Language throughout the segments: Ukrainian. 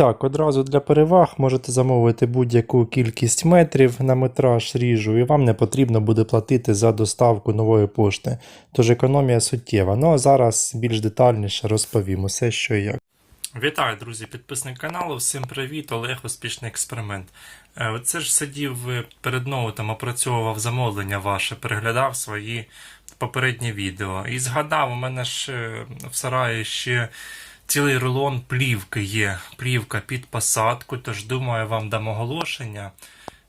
Так, одразу для переваг можете замовити будь-яку кількість метрів на метраж ріжу, і вам не потрібно буде платити за доставку нової пошти. Тож економія суттєва. Ну а зараз більш детальніше розповім усе, що і як. Вітаю, друзі, підписник каналу. Всім привіт, Олег, успішний експеримент. Е, Оце ж сидів е, перед ноутом, опрацьовував замовлення ваше, переглядав свої попередні відео. І згадав, у мене ж е, в сараї ще цілий рулон плівки є. Плівка під посадку, тож думаю, вам дам оголошення.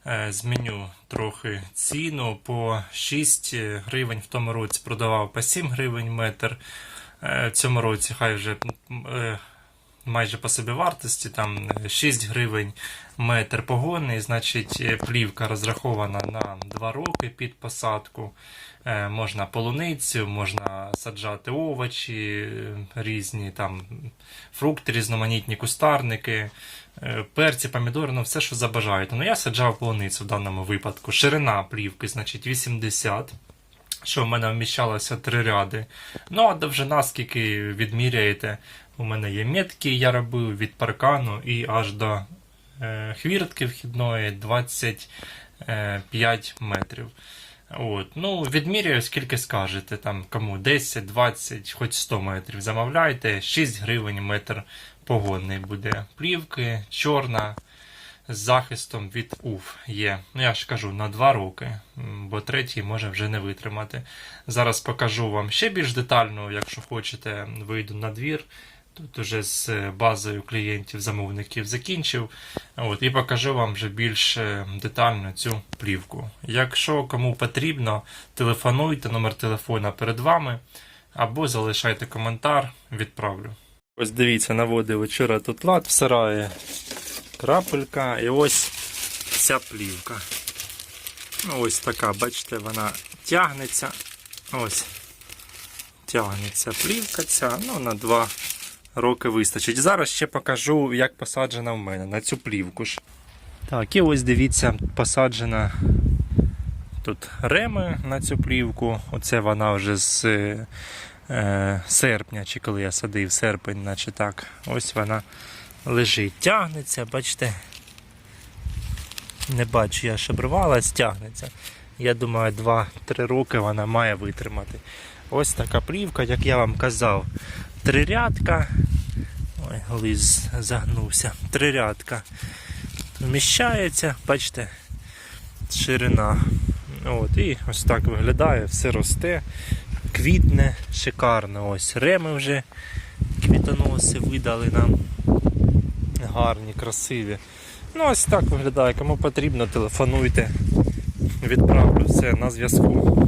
Е, Зміню трохи ціну по 6 гривень в тому році продавав по 7 гривень метр. Е, В цьому році хай вже е, майже по собівартості, там е, 6 гривень метр погонний, значить е, плівка розрахована на 2 роки під посадку. Е, Можна полуницю, можна саджати овочі е, різні, там фрукти, різноманітні кустарники, е, перці, помідори, ну все, що забажаєте. Ну я саджав полуницю в даному випадку. Ширина плівки, значить 80 що в мене вміщалося три ряди. Ну, а довжина, скільки відміряєте, у мене є метки, я робив від паркану і аж до е, хвіртки вхідної 25 метрів. От. Ну, відміряю, скільки скажете, там кому 10, 20, хоч 100 метрів. Замовляйте, 6 гривень метр погодний буде. Плівки, чорна, з захистом від УФ є. Ну, я ж кажу, на 2 роки, бо третій може вже не витримати. Зараз покажу вам ще більш детально, якщо хочете, вийду на двір. Тут уже з е, базою клієнтів-замовників закінчив. От, і покажу вам вже більш е, детально цю плівку. Якщо кому потрібно, телефонуйте, номер телефона перед вами, або залишайте коментар, відправлю. Ось дивіться, наводив вчора тут лад в сараї крапелька і ось ця плівка. Ну, Ось така, бачите, вона тягнеться. Ось. Тягнеться плівка ця, ну, на 2 роки вистачить. Зараз ще покажу, як посаджена в мене на цю плівку ж. Так, і ось дивіться, посаджена тут реми на цю плівку. Оце вона вже з е, серпня, чи коли я садив серпень, наче так. Ось вона лежить, тягнеться, бачите. Не бачу, я щоб рвалась, тягнеться. Я думаю, 2-3 роки вона має витримати. Ось така плівка, як я вам казав. Трирядка. Ой, лист загнувся. Трирядка. Вміщається, бачите, ширина. От, і ось так виглядає, все росте, квітне, шикарно. Ось реми вже квітоноси видали нам гарні, красиві. Ну, ось так виглядає. Кому потрібно, телефонуйте. Відправлю все на зв'язку.